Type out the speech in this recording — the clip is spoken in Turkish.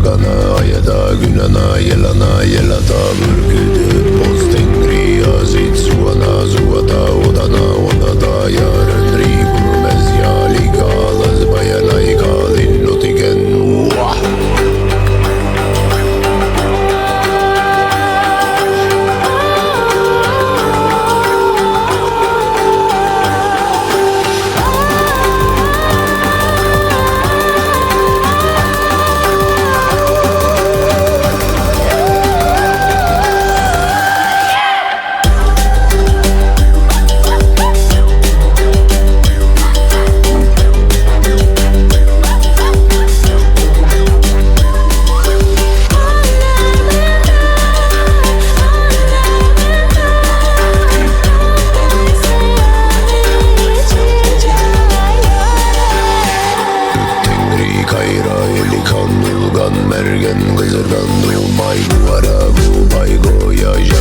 organa Ayada günana yelana yelata Ürkütüp boz tengri azit suvana zuvata elikan ulgan mergen kızırgan Umay duvara gubay goya